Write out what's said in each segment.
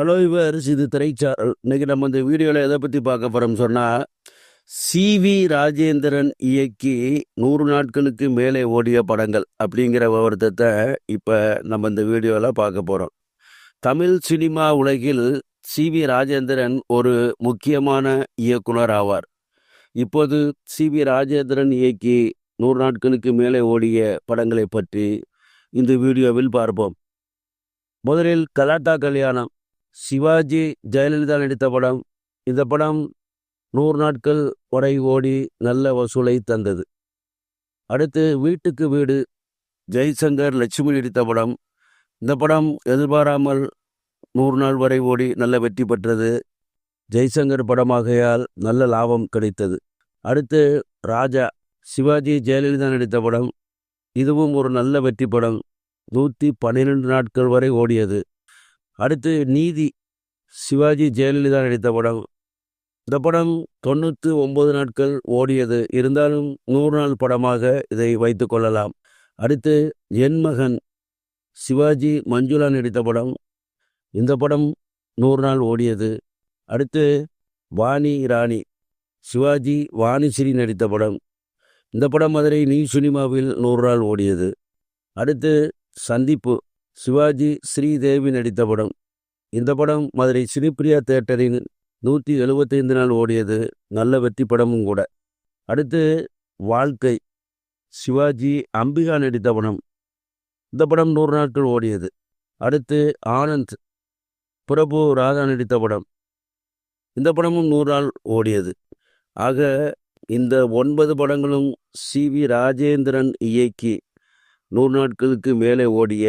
Hello இவர்ஸ் இது திரைச்சாரல். இன்றைக்கி நம்ம இந்த வீடியோவில் எதை பற்றி பார்க்க போகிறோம்னு சொன்னால் சிவி ராஜேந்திரன் இயக்கி நூறு நாட்களுக்கு மேலே ஓடிய படங்கள் அப்படிங்கிற விவரத்தை இப்போ நம்ம இந்த வீடியோவில் பார்க்க போகிறோம் தமிழ் சினிமா உலகில் சி வி ராஜேந்திரன் ஒரு முக்கியமான இயக்குனர் ஆவார். இப்போது சி வி ராஜேந்திரன் இயக்கி நூறு நாட்களுக்கு மேலே ஓடிய படங்களை பற்றி இந்த வீடியோவில் பார்ப்போம். முதலில் கலாட்டா கல்யாணம். சிவாஜி ஜெயலலிதா நடித்த படம். இந்த படம் நூறு நாட்கள் வரை ஓடி நல்ல வசூலை தந்தது. அடுத்து வீட்டுக்கு வீடு. ஜெய்சங்கர் லட்சுமி நடித்த படம். இந்த படம் எதிர்பாராமல் நூறு நாள் வரை ஓடி நல்ல வெற்றி பெற்றது. ஜெய்சங்கர் படமாகையால் நல்ல லாபம் கிடைத்தது. அடுத்து ராஜா சிவாஜி ஜெயலலிதா நடித்த படம். இதுவும் ஒரு நல்ல வெற்றி படம். நூற்றி பன்னிரெண்டு நாட்கள் வரை ஓடியது. அடுத்து நீதி. சிவாஜி ஜெயலலிதா நடித்த படம். இந்த படம் தொண்ணூற்று ஒம்பது நாட்கள் ஓடியது. இருந்தாலும் நூறு நாள் படமாக இதை வைத்து கொள்ளலாம். அடுத்து என் மகன். சிவாஜி மஞ்சுளா நடித்த படம். இந்த படம் நூறு நாள் ஓடியது. அடுத்து வாணி ராணி. சிவாஜி வாணிஸ்ரீ நடித்த படம். இந்த படம் மதுரை நியூ சினிமாவில் நூறு நாள் ஓடியது. அடுத்து சந்திப்பு. சிவாஜி ஸ்ரீதேவி நடித்த படம். இந்த படம் மதுரை ஸ்ரீபிரியா தேட்டரின் நூற்றி எழுபத்தைந்து நாள் ஓடியது நல்ல வெற்றி படமும் கூட. அடுத்து வாழ்க்கை. சிவாஜி அம்பிகா நடித்த படம். இந்த படம் நூறு நாட்கள் ஓடியது. அடுத்து ஆனந்த். பிரபு ராதா நடித்த படம். இந்த படமும் நூறு நாள் ஓடியது. ஆக இந்த ஒன்பது படங்களும் சி வி ராஜேந்திரன் இயக்கி நூறு நாட்களுக்கு மேலே ஓடிய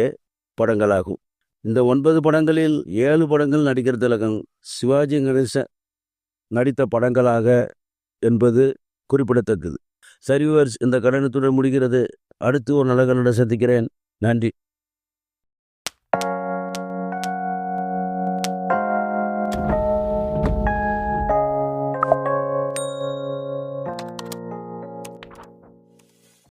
படங்களாகும். இந்த ஒன்பது படங்களில் ஏழு படங்கள் நடிகர் திலகம் சிவாஜி கணேசன் நடித்த படங்களாக என்பது குறிப்பிடத்தக்கது. சரிவர்ஸ் இந்த கடனத்துடன் முடிகிறது. அடுத்து ஒரு நல்ல சந்திக்கிறேன். நன்றி.